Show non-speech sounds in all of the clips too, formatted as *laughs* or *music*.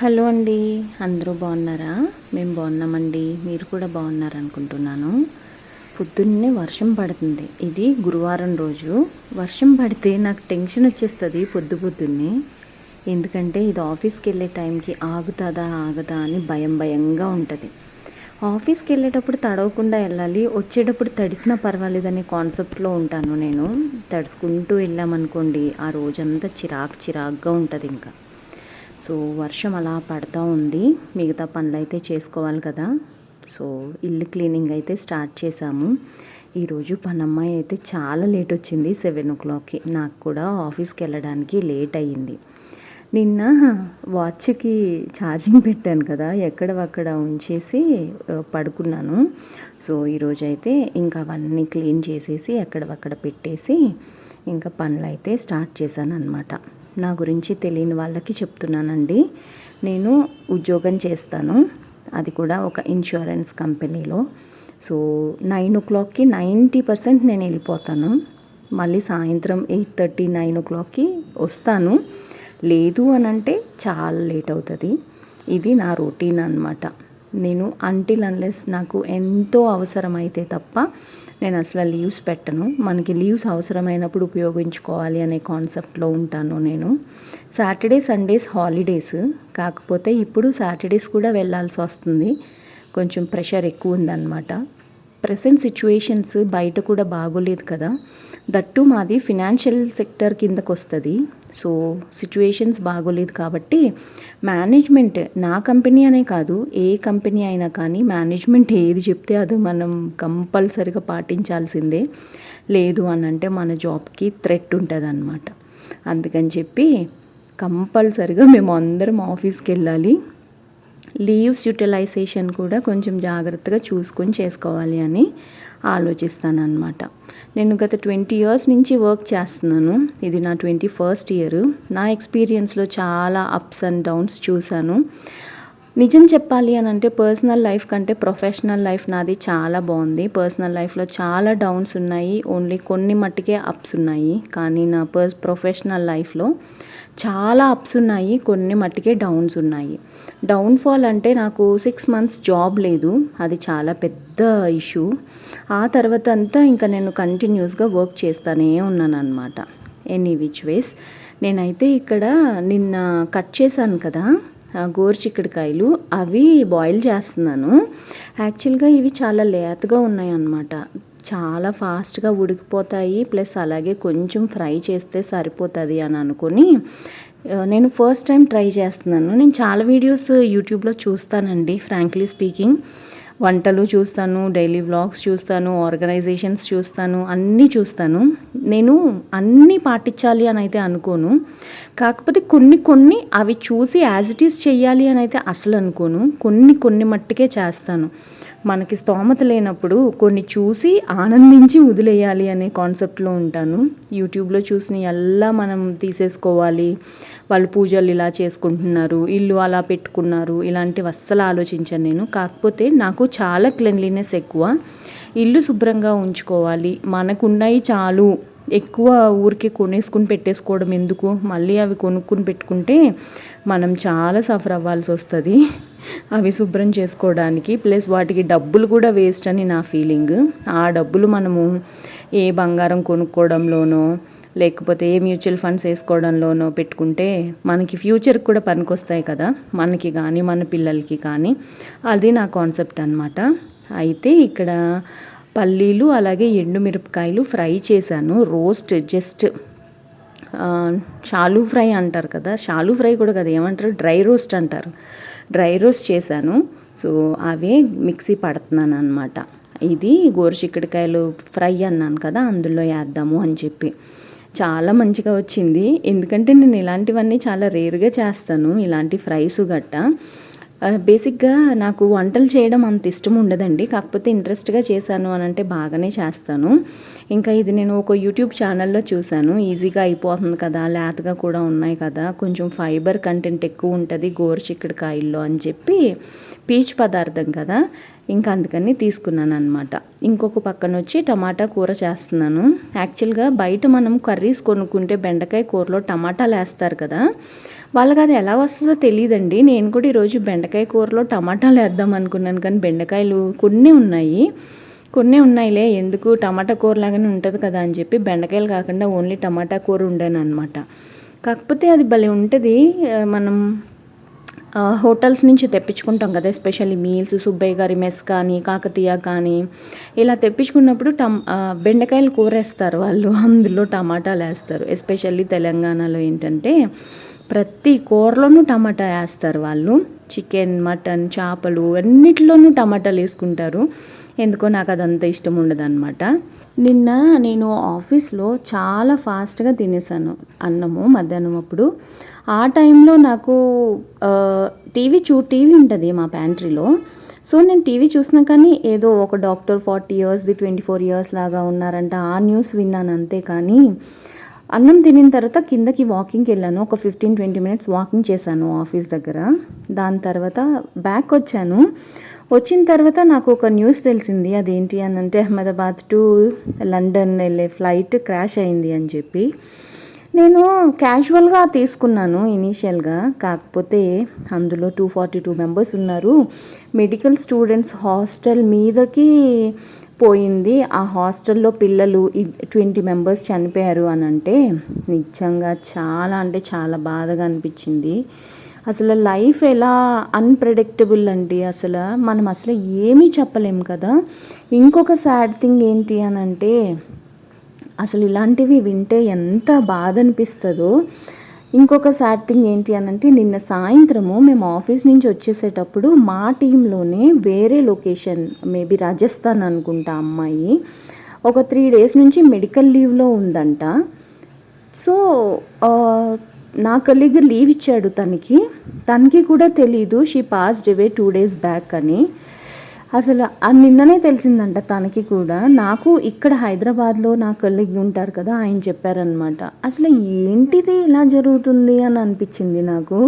Hello అండి అందరూ బాగున్నారా? మేము బాగున్నామండి మీరు కూడా బాగున్నారనుకుంటున్నాను. పొద్దున్నే వర్షం పడుతుంది. ఇది గురువారం రోజు. వర్షం పడితే నాకు టెన్షన్ వచ్చేస్తుంది పొద్దు పొద్దున్నే. ఎందుకంటే ఇది ఆఫీస్కి వెళ్ళే టైంకి ఆగుతుందా ఆగదా అని భయం భయంగా ఉంటుంది. ఆఫీస్కి వెళ్ళేటప్పుడు తడవకుండా వెళ్ళాలి. వచ్చేటప్పుడు తడిసినా పర్వాలేదనే కాన్సెప్ట్లో ఉంటాను నేను. తడుచుకుంటూ వెళ్ళామనుకోండి ఆ రోజంతా చిరాకు చిరాకుగా ఉంటుంది ఇంకా. సో వర్షం అలా పడుతూ ఉంది. మిగతా పనులు అయితే చేసుకోవాలి కదా. సో ఇల్లు క్లీనింగ్ అయితే స్టార్ట్ చేశాము. ఈరోజు పనమ్మాయి అయితే చాలా లేట్ వచ్చింది సెవెన్ ఓ క్లాక్కి. నాకు కూడా ఆఫీస్కి వెళ్ళడానికి లేట్ అయ్యింది. నిన్న వాచ్కి ఛార్జింగ్ పెట్టాను కదా. ఎక్కడ అక్కడ ఉంచేసి పడుకున్నాను. సో ఈరోజు అయితే ఇంకా అవన్నీ క్లీన్ చేసేసి ఎక్కడవక్కడ పెట్టేసి ఇంకా పనులు అయితే స్టార్ట్ చేశాను అనమాట నా గురించి తెలియని వాళ్ళకి చెప్తున్నానండి. నేను ఉద్యోగం చేస్తాను. అది కూడా ఒక ఇన్సూరెన్స్ కంపెనీలో. సో నైన్ ఓ క్లాక్కి నైంటీ పర్సెంట్ నేను వెళ్ళిపోతాను. మళ్ళీ సాయంత్రం ఎయిట్ థర్టీ నైన్ ఓ క్లాక్కి వస్తాను. లేదు అని అంటే చాలా లేట్ అవుతుంది. ఇది నా రొటీన్ అనమాట నేను అంటిల్ అన్లెస్ నాకు ఎంతో అవసరమైతే తప్ప నేను అసలు లీవ్స్ పెట్టను. మనకి లీవ్స్ అవసరమైనప్పుడు ఉపయోగించుకోవాలి అనే కాన్సెప్ట్లో ఉంటాను నేను. Saturday Sundays holidays. కాకపోతే ఇప్పుడు సాటర్డేస్ కూడా వెళ్ళాల్సి వస్తుంది. కొంచెం ప్రెషర్ ఎక్కువ ఉందన్నమాట. ప్రజెంట్ సిచ్యువేషన్స్ బయట కూడా బాగోలేదు కదా. దట్టు మాది ఫినాన్షియల్ సెక్టర్ కిందకు వస్తుంది సో సిచ్యువేషన్స్ బాగోలేదు కాబట్టి మేనేజ్మెంట్ నా కంపెనీ అనే కాదు ఏ కంపెనీ అయినా కానీ మేనేజ్మెంట్ ఏది చెప్తే అది మనం కంపల్సరిగా పాటించాల్సిందే. లేదు అని అంటే మన జాబ్కి థ్రెట్ ఉంటుంది అనమాట అందుకని చెప్పి కంపల్సరిగా మేము అందరం ఆఫీస్కి వెళ్ళాలి లీవ్స్ యూటిలైజేషన్ కూడా కొంచెం జాగ్రత్తగా చూసుకొని చేసుకోవాలి అని ఆలోచిస్తాను అనమాట నేను గత ట్వంటీ ఇయర్స్ నుంచి వర్క్ చేస్తున్నాను. ఇది నా ట్వంటీ ఫస్ట్ ఇయర్. నా ఎక్స్పీరియన్స్లో చాలా అప్స్ అండ్ డౌన్స్ చూశాను. నిజం చెప్పాలి అని అంటే పర్సనల్ లైఫ్ కంటే ప్రొఫెషనల్ లైఫ్ నాది చాలా బాగుంది. పర్సనల్ లైఫ్లో చాలా డౌన్స్ ఉన్నాయి. ఓన్లీ కొన్ని మట్టుకే అప్స్ ఉన్నాయి. కానీ నా పర్స్ ప్రొఫెషనల్ లైఫ్లో చాలా అప్స్ ఉన్నాయి. కొన్ని మట్టుకే డౌన్స్ ఉన్నాయి. డౌన్ఫాల్ అంటే నాకు సిక్స్ మంత్స్ జాబ్ లేదు. అది చాలా పెద్ద ఇష్యూ ఆ తర్వాత అంతా ఇంకా నేను కంటిన్యూస్గా వర్క్ చేస్తానే ఉన్నాను అనమాట ఎనీ విచ్ వేస్ నేనైతే ఇక్కడ నిన్న కట్ చేశాను కదా. గోరుచిక్కుడుకాయలు అవి బాయిల్ చేస్తున్నాను. యాక్చువల్గా ఇవి చాలా లేతగా ఉన్నాయి అన్నమాట చాలా ఫాస్ట్గా ఉడికిపోతాయి ప్లస్ అలాగే కొంచెం ఫ్రై చేస్తే సరిపోతుంది అని అనుకుని నేను ఫస్ట్ టైం ట్రై చేస్తున్నాను. నేను చాలా వీడియోస్ యూట్యూబ్లో చూస్తానండి ఫ్రాంక్లీ స్పీకింగ్ వంటలు చూస్తాను డైలీ వ్లాగ్స్ చూస్తాను ఆర్గనైజేషన్స్ చూస్తాను అన్నీ చూస్తాను. నేను అన్నీ పాటించాలి అని అయితే అనుకోను. కాకపోతే కొన్ని కొన్ని అవి చూసి యాజ్ ఇట్ ఈస్ చెయ్యాలి అని అయితే అసలు అనుకోను. కొన్ని కొన్ని మట్టుకే చేస్తాను. మనకి స్తోమత లేనప్పుడు కొన్ని చూసి ఆనందించి వదిలేయాలి అనే కాన్సెప్ట్లో ఉంటాను. యూట్యూబ్లో చూసిన ఎలా మనం తీసేసుకోవాలి. వాళ్ళు పూజలు ఇలా చేసుకుంటున్నారు ఇల్లు అలా పెట్టుకున్నారు ఇలాంటివి అస్సలు ఆలోచించాను నేను. కాకపోతే నాకు చాలా క్లెన్లీనెస్ ఎక్కువ. ఇల్లు శుభ్రంగా ఉంచుకోవాలి. మనకున్నాయి చాలు. ఎక్కువ ఊరికి కొనేసుకుని పెట్టేసుకోవడం ఎందుకు? మళ్ళీ అవి కొనుక్కుని పెట్టుకుంటే మనం చాలా సఫర్ అవ్వాల్సి వస్తుంది. అవి శుభ్రం చేసుకోవడానికి. ప్లస్ వాటికి డబ్బులు కూడా వేస్ట్ అని నా ఫీలింగ్. ఆ డబ్బులు మనము ఏ బంగారం కొనుక్కోవడంలోనో లేకపోతే ఏ మ్యూచువల్ ఫండ్స్ వేసుకోవడంలోనో పెట్టుకుంటే మనకి ఫ్యూచర్కి కూడా పనికొస్తాయి కదా. మనకి కానీ మన పిల్లలకి కానీ. అది నా కాన్సెప్ట్ అనమాట అయితే ఇక్కడ పల్లీలు అలాగే ఎండుమిరపకాయలు ఫ్రై చేశాను. రోస్ట్ జస్ట్ షాలు ఫ్రై అంటారు కదా. షాలు ఫ్రై కూడా కదా ఏమంటారు? డ్రై రోస్ట్ అంటారు. డ్రై రోస్ట్ చేశాను. సో అవే మిక్సీ పడుతున్నాను అనమాట ఇది గోరుచిక్కడికాయలు ఫ్రై అన్నాను కదా అందులో వేద్దాము అని చెప్పి. చాలా మంచిగా వచ్చింది. ఎందుకంటే నేను ఇలాంటివన్నీ చాలా రేరుగా చేస్తాను. ఇలాంటి ఫ్రైస్ గట్ట. బేసిక్గా నాకు వంటలు చేయడం అంత ఇష్టం ఉండదండి. కాకపోతే ఇంట్రెస్ట్గా చేశాను అని అంటే బాగానే చేస్తాను. ఇంకా ఇది నేను ఒక యూట్యూబ్ ఛానల్లో చూశాను. ఈజీగా అయిపోతుంది కదా లేతగా కూడా ఉన్నాయి కదా. కొంచెం ఫైబర్ కంటెంట్ ఎక్కువ ఉంటుంది గోరుచిక్కడికాయల్లో అని చెప్పి పీచు పదార్థం కదా ఇంకా అందుకని తీసుకున్నాను అనమాట ఇంకొక పక్కన వచ్చి టమాటా కూర చేస్తున్నాను. యాక్చువల్గా బయట మనం కర్రీస్ కొనుక్కుంటే బెండకాయ కూరలో టమాటాలు వేస్తారు కదా వాళ్ళకి అది ఎలా వస్తుందో తెలియదండి నేను కూడా ఈరోజు బెండకాయ కూరలో టమాటాలు వేద్దాం అనుకున్నాను కానీ బెండకాయలు కొన్ని ఉన్నాయి. కొన్ని ఉన్నాయిలే ఎందుకు టమాటా కూర లాగానే ఉంటుంది కదా అని చెప్పి బెండకాయలు కాకుండా ఓన్లీ టమాటా కూర ఉండాను అనమాట కాకపోతే అది భలే ఉంటుంది. మనం హోటల్స్ నుంచి తెప్పించుకుంటాం కదా ఎస్పెషల్లీ మీల్స్ సుబ్బయ్య గారి మెస్ కానీ కాకతీయ కానీ ఇలా తెప్పించుకున్నప్పుడు టమ్ బెండకాయలు కూర వేస్తారు వాళ్ళు అందులో టమాటాలు వేస్తారు. ఎస్పెషల్లీ తెలంగాణలో ఏంటంటే ప్రతి కూరలోనూ టమాటా వేస్తారు వాళ్ళు. చికెన్ మటన్ చేపలు అన్నిటిలోనూ టమాటాలు వేసుకుంటారు. ఎందుకో నాకు అదంత ఇష్టం ఉండదు నిన్న నేను ఆఫీస్లో చాలా ఫాస్ట్గా తినేసాను అన్నము మధ్యాహ్నం అప్పుడు. ఆ టైంలో నాకు టీవీ చూ టీవీ ఉంటుంది మా ప్యాంట్రీలో. సో నేను టీవీ చూసినా కానీ ఏదో ఒక డాక్టర్ ఫార్టీ ఇయర్స్ది ట్వంటీ ఫోర్ ఇయర్స్ లాగా ఉన్నారంట. ఆ న్యూస్ విన్నాను అంతే కానీ అన్నం తినిన తర్వాత కిందకి వాకింగ్కి వెళ్ళాను. ఒక ఫిఫ్టీన్ ట్వంటీ మినిట్స్ వాకింగ్ చేశాను ఆఫీస్ దగ్గర. దాని తర్వాత బ్యాక్ వచ్చాను. వచ్చిన తర్వాత నాకు ఒక న్యూస్ తెలిసింది. అదేంటి అని అంటే అహ్మదాబాద్ టు లండన్ వెళ్ళే ఫ్లైట్ క్రాష్ అయింది అని చెప్పి. నేను క్యాజువల్గా తీసుకున్నాను ఇనీషియల్గా కాకపోతే అందులో టూ ఫార్టీ టూ మెంబర్స్ ఉన్నారు. మెడికల్ స్టూడెంట్స్ హాస్టల్ మీదకి పోయింది. ఆ హాస్టల్లో పిల్లలు ట్వంటీ మెంబర్స్ చనిపోయారు అని అంటే నిజంగా చాలా అంటే చాలా బాధగా అనిపించింది. అసలు లైఫ్ ఎలా అన్ప్రెడిక్టబుల్ అండి అసలు? మనం అసలు ఏమీ చెప్పలేం కదా? ఇంకొక సాడ్ థింగ్ ఏంటి అని అంటే అసలు ఇలాంటివి వింటే ఎంత బాధ అనిపిస్తుందో ఇంకొక సాడ్ థింగ్ ఏంటి అని అంటే నిన్న సాయంత్రము మేము ఆఫీస్ నుంచి వచ్చేసేటప్పుడు మా టీంలోనే వేరే లొకేషన్ మేబీ రాజస్థాన్ అనుకుంటా అమ్మాయి ఒక త్రీ డేస్ నుంచి మెడికల్ లీవ్లో ఉందంట. సో నా కలీగ్ లీవ్ ఇచ్చాడు తనకి. తనకి కూడా తెలీదు she passed away two days back అని. అసలు నిన్ననే తెలిసిందంట తనకి కూడా నాకు ఇక్కడ హైదరాబాద్లో నా కలీగ్ ఉంటారు కదా ఆయన చెప్పారనమాట అసలు ఏంటిది ఇలా జరుగుతుంది అని అనిపించింది నాకు.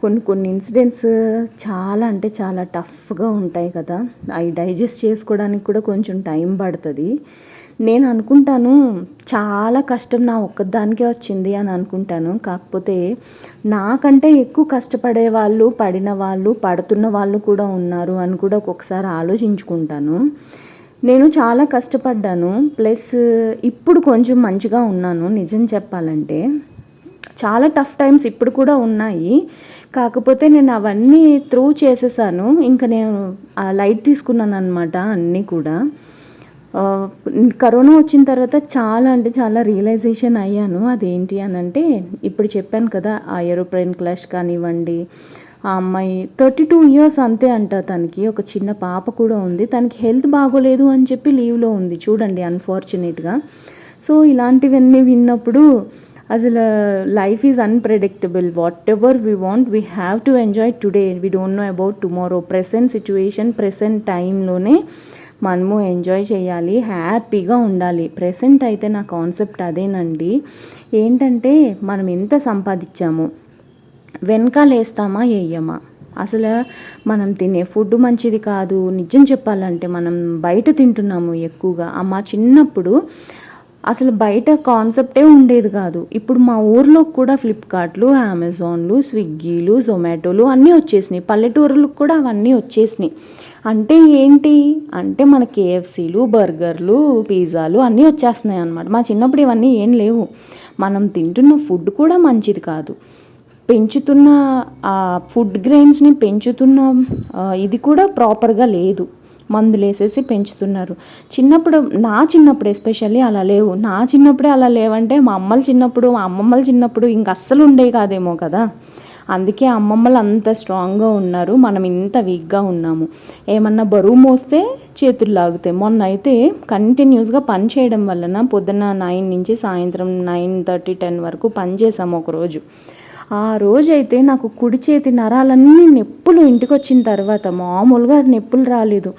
కొన్ని కొన్ని ఇన్సిడెంట్స్ చాలా అంటే చాలా టఫ్గా ఉంటాయి కదా. అవి డైజెస్ట్ చేసుకోవడానికి కూడా కొంచెం టైం పడుతుంది. నేను అనుకుంటాను చాలా కష్టం నా ఒక్కదానికే వచ్చింది అని అనుకుంటాను. కాకపోతే నాకంటే ఎక్కువ కష్టపడే వాళ్ళు పడిన వాళ్ళు పడుతున్న వాళ్ళు కూడా ఉన్నారు అని కూడా ఒక్కొక్కసారి ఆలోచించుకుంటాను. నేను చాలా కష్టపడ్డాను. ప్లస్ ఇప్పుడు కొంచెం మంచిగా ఉన్నాను. నిజం చెప్పాలంటే చాలా టఫ్ టైమ్స్ ఇప్పుడు కూడా ఉన్నాయి. కాకపోతే నేను అవన్నీ త్రూ చేసేసాను. ఇంకా నేను ఆ లైట్ తీసుకున్నాను అనమాట అన్నీ కూడా. కరోనా వచ్చిన తర్వాత చాలా అంటే చాలా రియలైజేషన్ అయ్యాను. అదేంటి అని అంటే ఇప్పుడు చెప్పాను కదా ఆ ఏరోప్లేన్ క్లాష్ కానివ్వండి ఆ అమ్మాయి థర్టీ టూ ఇయర్స్ అంతే అంట తనకి. ఒక చిన్న పాప కూడా ఉంది. తనకి హెల్త్ బాగోలేదు అని చెప్పి లీవ్లో ఉంది. చూడండి అన్ఫార్చునేట్గా సో ఇలాంటివన్నీ విన్నప్పుడు అసలు life is unpredictable whatever we want we have to enjoy today we don't know about tomorrow present situation present టైంలోనే మనము ఎంజాయ్ చేయాలి హ్యాపీగా ఉండాలి. ప్రెసెంట్ అయితే నా కాన్సెప్ట్ అదేనండి. ఏంటంటే మనం ఎంత సంపాదించాము? వెనకాలేస్తామా వేయమా? అసలు మనం తినే ఫుడ్ మంచిది కాదు. నిజం చెప్పాలంటే మనం బయట తింటున్నాము ఎక్కువగా. మా చిన్నప్పుడు అసలు బయట కాన్సెప్టే ఉండేది కాదు. ఇప్పుడు మా ఊర్లో కూడా ఫ్లిప్కార్ట్లు అమెజాన్లు స్విగ్గీలు జొమాటోలు అన్నీ వచ్చేసినాయి. పల్లెటూరులకు కూడా అవన్నీ వచ్చేసినాయి. అంటే ఏంటి? అంటే మన కేఎఫ్సీలు బర్గర్లు పిజ్జాలు అన్నీ వచ్చేస్తున్నాయి అన్నమాట. మా చిన్నప్పుడు ఇవన్నీ ఏం లేవు. మనం తింటున్న ఫుడ్ కూడా మంచిది కాదు. పెంచుతున్న ఆ ఫుడ్ గ్రెయిన్స్ని పెంచుతున్న ఇది కూడా ప్రాపర్గా లేదు. మందులు వేసేసి పెంచుతున్నారు. చిన్నప్పుడు నా చిన్నప్పుడు ఎస్పెషల్లీ అలా లేవు. నా చిన్నప్పుడే అలా లేవంటే మా అమ్మలు చిన్నప్పుడు మా అమ్మమ్మలు చిన్నప్పుడు ఇంక అస్సలు ఉండే కాదేమో కదా. అందుకే అమ్మమ్మలు అంత స్ట్రాంగ్గా ఉన్నారు. మనం ఇంత వీక్గా ఉన్నాము. ఏమన్నా బరువు మోస్తే చేతులు లాగుతాయి. మొన్న అయితే కంటిన్యూస్గా పని చేయడం వలన పొద్దున్న నైన్ నుంచి సాయంత్రం నైన్ థర్టీ టెన్ వరకు పని చేసాము ఒకరోజు. ఆ రోజైతే నాకు కుడి చేతి నరాలన్నీ నొప్పులు ఇంటికి వచ్చిన తర్వాత మామూలుగా నొప్పులు రాలేదు.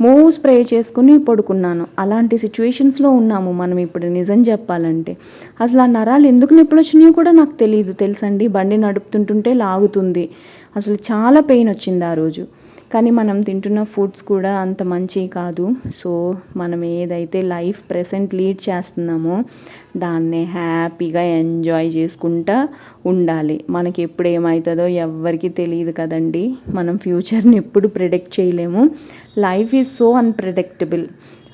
మూవ్ స్ప్రే చేసుకుని పడుకున్నాను. అలాంటి సిచ్యువేషన్స్లో ఉన్నాము మనం ఇప్పుడు నిజం చెప్పాలంటే. అసలు ఆ నరాలు ఎందుకు నొప్పులు వచ్చినాయో కూడా నాకు తెలియదు తెలుసండి? బండి నడుపుతుంటుంటే లాగుతుంది. అసలు చాలా పెయిన్ వచ్చింది ఆ రోజు. కానీ మనం తింటున్న ఫుడ్స్ కూడా అంత మంచి కాదు. సో మనం ఏదైతే లైఫ్ ప్రెసెంట్ లీడ్ చేస్తున్నామో దాన్నే హ్యాపీగా ఎంజాయ్ చేసుకుంటా ఉండాలి. మనకి ఎప్పుడు ఏమవుతుందో ఎవ్వరికీ తెలియదు కదండి. మనం ఫ్యూచర్ని ఎప్పుడు ప్రిడిక్ట్ చేయలేము. Life is so unpredictable.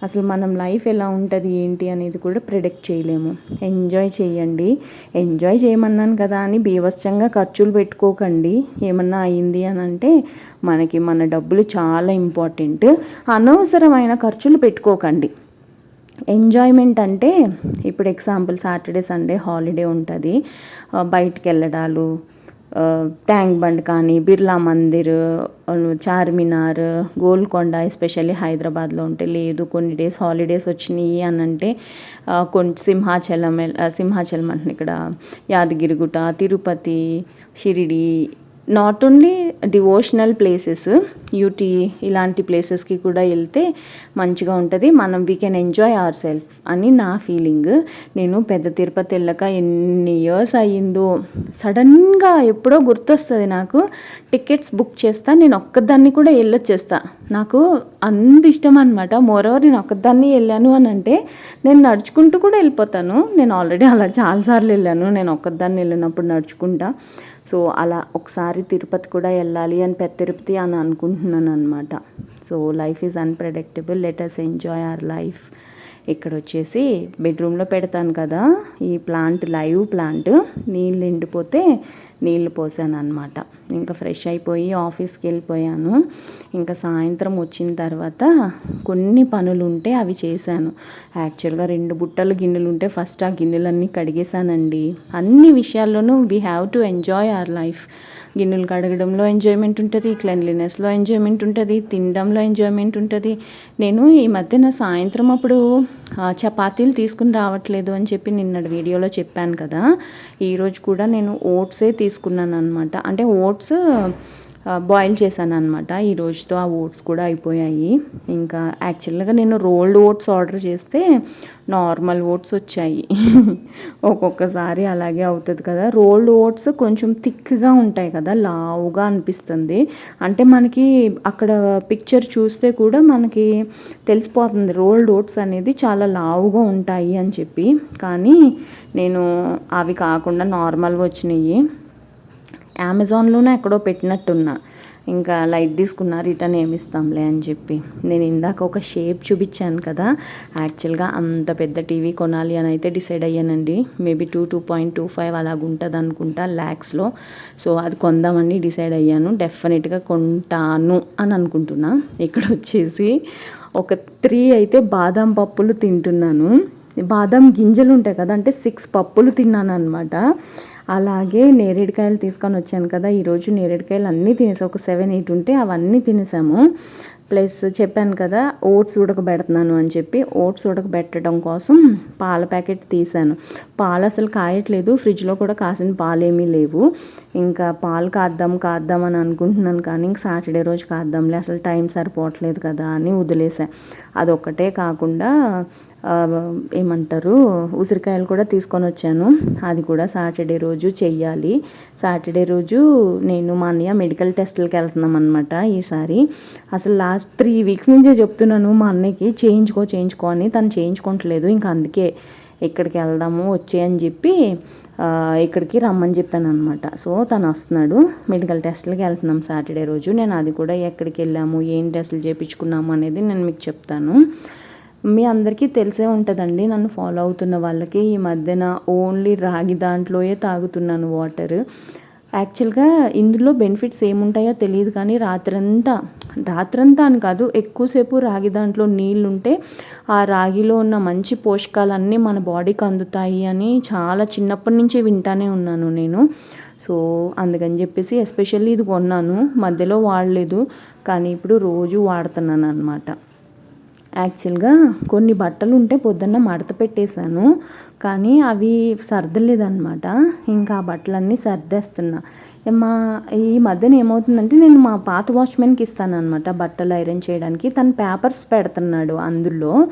అసలు మనం లైఫ్ ఎలా ఉంటుంది ఏంటి అనేది కూడా ప్రిడిక్ట్ చేయలేము. ఎంజాయ్ చేయండి. ఎంజాయ్ చేయమన్నాను కదా అని బీభత్సంగా ఖర్చులు పెట్టుకోకండి. ఏమన్నా అయింది అని అంటే మనకి మన డబ్బులు చాలా ఇంపార్టెంట్. అనవసరమైన ఖర్చులు పెట్టుకోకండి. ఎంజాయ్మెంట్ అంటే ఇప్పుడు ఎగ్జాంపుల్ సాటర్డే సండే హాలిడే ఉంటుంది. బయటికి వెళ్ళడాలు ట్యాంక్ బండ్ కానీ బిర్లా మందిర్ చార్మినార్ గోల్కొండ ఎస్పెషల్లీ హైదరాబాద్లో ఉంటే లేదు. కొన్ని డేస్ హాలిడేస్ వచ్చినాయి అని అంటే కొన్ని సింహాచలం సింహాచలం అంటే ఇక్కడ Yadagirigutta Tirupati Shirdi not only devotional places Ooty ఇలాంటి ప్లేసెస్కి కూడా వెళ్తే మంచిగా ఉంటుంది. మనం we can enjoy our self అని నా ఫీలింగ్ నేను పెద్ద తిరుపతి వెళ్ళక ఎన్ని ఇయర్స్ అయ్యిందో సడన్గా ఎప్పుడో గుర్తొస్తుంది నాకు. టికెట్స్ బుక్ చేస్తా నేను ఒక్కదాన్ని కూడా వెళ్ళొచ్చేస్తా. నాకు అంత ఇష్టం అనమాట మోరోవర్ నేను ఒక్కదాన్ని వెళ్ళాను అని అంటే నేను నడుచుకుంటూ కూడా వెళ్ళిపోతాను. నేను ఆల్రెడీ అలా చాలాసార్లు వెళ్ళాను. నేను ఒక్కదాన్ని వెళ్ళినప్పుడు నడుచుకుంటా. సో అలా ఒకసారి తిరుపతి కూడా వెళ్ళాలి అని పెద్ద తిరుపతి అని అనుకుంటున్నాను అనమాట so life is unpredictable let us enjoy our life ఇక్కడ వచ్చేసి బెడ్రూమ్లో పెడతాను కదా ఈ ప్లాంట్ లైవ్ ప్లాంట్ నీళ్ళు ఎండిపోతే నీళ్ళు పోసాను అనమాట ఇంకా ఫ్రెష్ అయిపోయి ఆఫీస్కి వెళ్ళిపోయాను. ఇంకా సాయంత్రం వచ్చిన తర్వాత కొన్ని పనులు ఉంటే అవి చేశాను. యాక్చువల్గా రెండు బుట్టలు గిన్నెలు ఉంటే ఫస్ట్ ఆ గిన్నెలన్నీ కడిగేశానండి. అన్ని విషయాల్లోనూ we have to enjoy our life గిన్నెలు కడగడంలో ఎంజాయ్మెంట్ ఉంటుంది క్లెన్లీనెస్లో ఎంజాయ్మెంట్ ఉంటుంది తినడంలో ఎంజాయ్మెంట్ ఉంటుంది. నేను ఈ మధ్యన సాయంత్రం అప్పుడు చపాతీలు తీసుకుని రావట్లేదు అని చెప్పి నిన్న వీడియోలో చెప్పాను కదా. ఈరోజు కూడా నేను ఓట్సే తీసుకున్నాను అనమాట అంటే ఓట్స్ బాయిల్ చేశాను అనమాట ఈ రోజుతో ఆ ఓట్స్ కూడా అయిపోయాయి. ఇంకా యాక్చువల్గా నేను రోల్డ్ ఓట్స్ ఆర్డర్ చేస్తే నార్మల్ ఓట్స్ వచ్చాయి. *laughs* ఒక్కొక్కసారి అలాగే అవుతుంది కదా. రోల్డ్ ఓట్స్ కొంచెం థిక్గా ఉంటాయి కదా లావుగా అనిపిస్తుంది. అంటే మనకి అక్కడ పిక్చర్ చూస్తే కూడా మనకి తెలిసిపోతుంది రోల్డ్ ఓట్స్ అనేది చాలా లావుగా ఉంటాయి అని చెప్పి. కానీ నేను అవి కాకుండా నార్మల్గా వచ్చినాయి. అమెజాన్లోనే ఎక్కడో పెట్టినట్టున్నా. ఇంకా లైట్ తీసుకున్నా రిటర్న్ ఏమి ఇస్తాంలే అని చెప్పి. నేను ఇందాక ఒక షేప్ చూపించాను కదా. యాక్చువల్గా అంత పెద్ద టీవీ కొనాలి అని అయితే డిసైడ్ అయ్యానండి. Maybe two two point two five అలాగ ఉంటుంది అనుకుంటా ల్యాక్స్లో. సో అది కొందామని డిసైడ్ అయ్యాను. డెఫినెట్గా కొంటాను అని అనుకుంటున్నా. ఇక్కడ వచ్చేసి ఒక త్రీ అయితే బాదం పప్పులు తింటున్నాను. బాదం గింజలు ఉంటాయి కదా అంటే సిక్స్ పప్పులు తిన్నాను అనమాట అలాగే నేరేడుకాయలు తీసుకొని వచ్చాను కదా ఈరోజు నేరేడుకాయలు అన్నీ తినేసాం. ఒక సెవెన్ ఎయిట్ ఉంటే అవన్నీ తినేసాము. ప్లస్ చెప్పాను కదా ఓట్స్ ఉడకబెడుతున్నాను అని చెప్పి ఓట్స్ ఉడకబెట్టడం కోసం పాల ప్యాకెట్ తీసాను. పాలు అసలు కాయట్లేదు ఫ్రిడ్జ్లో కూడా కాసిన పాలేమీ లేవు. ఇంకా పాలు కాద్దాం కాద్దాం అని అనుకుంటున్నాను కానీ ఇంక సాటర్డే రోజు కాద్దాంలే అసలు టైం సరిపోవట్లేదు కదా అని వదిలేసా. అదొక్కటే కాకుండా ఏమంటారు ఉసిరికాయలు కూడా తీసుకొని వచ్చాను. అది కూడా సాటర్డే రోజు చెయ్యాలి. సాటర్డే రోజు నేను మా అన్నయ్య మెడికల్ టెస్టులకి వెళ్తున్నాం అనమాట ఈసారి. అసలు లాస్ట్ త్రీ వీక్స్ నుంచే చెప్తున్నాను మా అన్నయ్యకి చేయించుకో చేయించుకో అని. తను చేయించుకోవట్లేదు ఇంకా అందుకే ఇక్కడికి వెళ్దాము వచ్చే అని చెప్పి ఇక్కడికి రమ్మని చెప్పాను అనమాట సో తను వస్తున్నాడు. మెడికల్ టెస్ట్లకి వెళ్తున్నాం సాటర్డే రోజు. నేను అది కూడా ఎక్కడికి వెళ్ళాము ఏం టెస్టులు చేయించుకున్నాము అనేది నేను మీకు చెప్తాను. మీ అందరికీ తెలిసే ఉంటుందండి. నన్ను ఫాలో అవుతున్న వాళ్ళకి ఈ మధ్యన ఓన్లీ రాగి దాంట్లోయే తాగుతున్నాను వాటర్. యాక్చువల్గా ఇందులో బెనిఫిట్స్ ఏముంటాయో తెలియదు కానీ రాత్రంతా రాత్రంతా అని కాదు ఎక్కువసేపు రాగి దాంట్లో నీళ్ళు ఉంటే ఆ రాగిలో ఉన్న మంచి పోషకాలన్నీ మన బాడీకి అందుతాయి అని చాలా చిన్నప్పటి నుంచి వింటానే ఉన్నాను నేను. సో అందుకని చెప్పేసి ఎస్పెషల్లీ ఇది కొన్నాను. మధ్యలో వాడలేదు. కానీ ఇప్పుడు రోజు వాడుతున్నాను అనమాట యాక్చువల్గా కొన్ని బట్టలు ఉంటే పొద్దున్న మడత పెట్టేశాను కానీ అవి సర్దలేదనమాట ఇంకా ఆ బట్టలన్నీ సర్దేస్తున్నా. మా ఈ మధ్యన ఏమవుతుందంటే నేను మా పాత వాచ్మెన్కి ఇస్తాను అనమాట బట్టలు ఐరన్ చేయడానికి. తను పేపర్స్ పెడుతున్నాడు అందులో.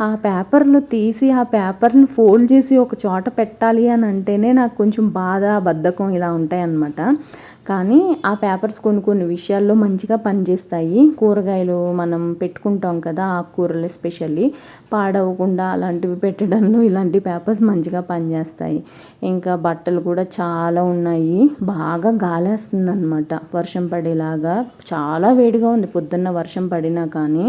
ఆ పేపర్లు తీసి ఆ పేపర్ని ఫోల్డ్ చేసి ఒక చోట పెట్టాలి అని అంటేనే నాకు కొంచెం బాధ బద్ధకం ఇలా ఉంటాయన్నమాట. కానీ ఆ పేపర్స్ కొన్ని కొన్ని విషయాల్లో మంచిగా పనిచేస్తాయి. కూరగాయలు మనం పెట్టుకుంటాం కదా కూరలు ఎస్పెషల్లీ పాడవకుండా అలాంటివి పెట్టడంలో ఇలాంటి పేపర్స్ మంచిగా పనిచేస్తాయి. ఇంకా బట్టలు కూడా చాలా ఉన్నాయి. బాగా గాలేస్తుంది అనమాట వర్షం పడేలాగా చాలా వేడిగా ఉంది. పొద్దున్న వర్షం పడినా కానీ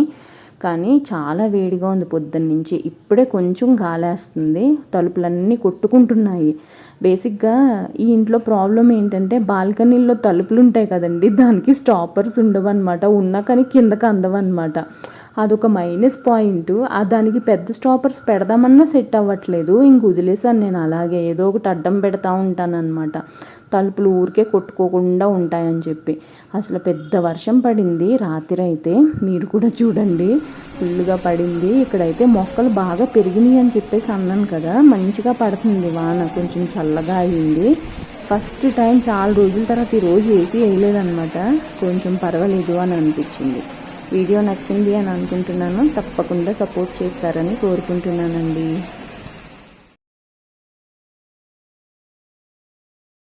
కానీ చాలా వేడిగా ఉంది పొద్దున్న నుంచి. ఇప్పుడే కొంచెం గాలేస్తుంది. తలుపులన్నీ కొట్టుకుంటున్నాయి. బేసిక్గా ఈ ఇంట్లో ప్రాబ్లం ఏంటంటే బాల్కనీల్లో తలుపులు ఉంటాయి కదండి. దానికి స్టాపర్స్ ఉండవు అనమాట ఉన్నా కానీ కిందకి అందవన్నమాట. అదొక మైనస్ పాయింట్. ఆ దానికి పెద్ద స్టాపర్స్ పెడదామన్నా సెట్ అవ్వట్లేదు. ఇంక వదిలేసాను నేను అలాగే. ఏదో ఒకటి అడ్డం పెడతా ఉంటానన్నమాట. తలుపులు ఊరికే కొట్టుకోకుండా ఉంటాయని చెప్పి. అసలు పెద్ద వర్షం పడింది. రాత్రి అయితే మీరు కూడా చూడండి. ఫుల్గా పడింది. ఇక్కడైతే మొక్కలు బాగా పెరిగినాయి అని చెప్పేసి అన్నాను కదా. మంచిగా పడుతుంది వాన. కొంచెం చల్లగా అయింది. ఫస్ట్ టైం చాలా రోజుల తర్వాత ఈరోజు వేసి వేయలేదన్నమాట. కొంచెం పర్వాలేదు అని అనిపించింది. వీడియో నచ్చింది అని అనుకుంటున్నాను. తప్పకుండా సపోర్ట్ చేస్తారని కోరుకుంటున్నానండి.